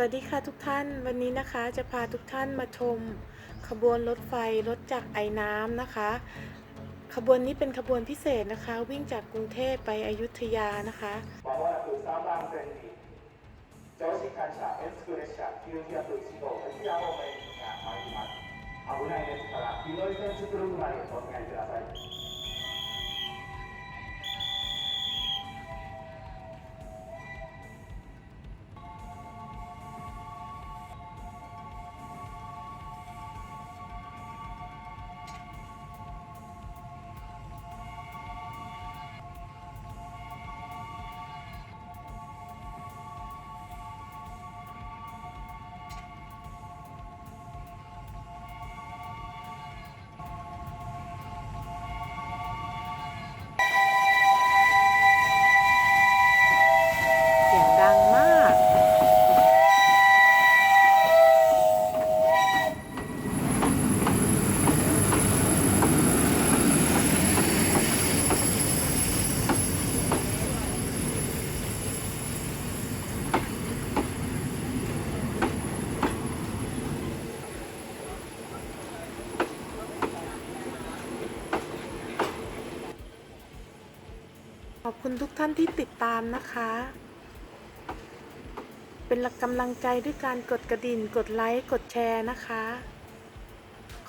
วัสดีค่ะทุกท่านวันนี้นะคะจะพาทุกท่านมาชม ขบวนรถไฟรถจากไอ้น้ำนะคะ ขบวนนี้เป็นขบวนพิเศษนะคะ วิ่งจากกรุงเทพไปอยุธยานะคะ まもなく3番線に常識感謝エスク列車901号沖縄方面が参ります危ないですから黄色い線作る前へお願いください ขอบคุณทุกท่านที่ติดตามนะคะ เป็นกำลังใจด้วยการกดกระดิ่ง กดไลค์ กดแชร์นะคะ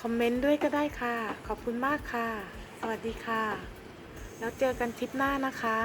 คอมเมนต์ด้วยก็ได้ค่ะ ขอบคุณมากค่ะ สวัสดีค่ะ แล้วเจอกันทริปหน้านะคะ